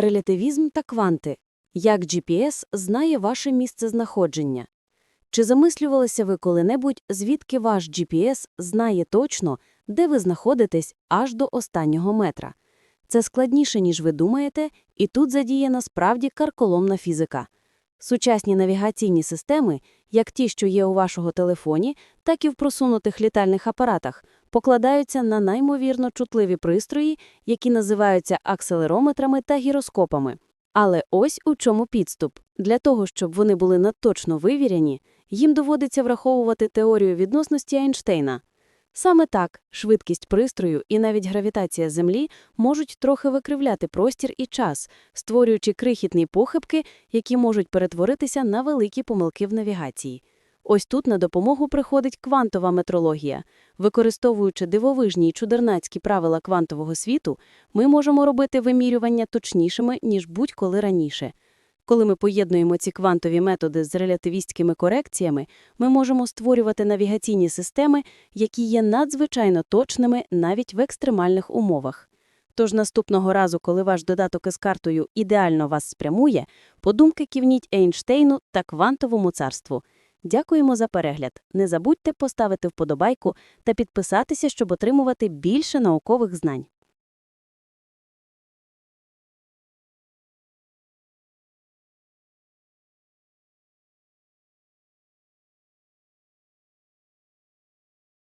Релятивізм та кванти. Як GPS знає ваше місце знаходження? Чи замислювалися ви коли-небудь, звідки ваш GPS знає точно, де ви знаходитесь аж до останнього метра? Це складніше, ніж ви думаєте, і тут задіяна справді карколомна фізика. Сучасні навігаційні системи, як ті, що є у вашого телефоні, так і в просунутих літальних апаратах, покладаються на наймовірно чутливі пристрої, які називаються акселерометрами та гіроскопами. Але ось у чому підступ. Для того, щоб вони були надточно вивіряні, їм доводиться враховувати теорію відносності Ейнштейна. Саме так швидкість пристрою і навіть гравітація Землі можуть трохи викривляти простір і час, створюючи крихітні похибки, які можуть перетворитися на великі помилки в навігації. Ось тут на допомогу приходить квантова метрологія. Використовуючи дивовижні й чудернацькі правила квантового світу, ми можемо робити вимірювання точнішими, ніж будь-коли раніше. Коли ми поєднуємо ці квантові методи з релятивістськими корекціями, ми можемо створювати навігаційні системи, які є надзвичайно точними навіть в екстремальних умовах. Тож наступного разу, коли ваш додаток із картою ідеально вас спрямує, подумки кивніть Ейнштейну та квантовому царству. Дякуємо за перегляд. Не забудьте поставити вподобайку та підписатися, щоб отримувати більше наукових знань.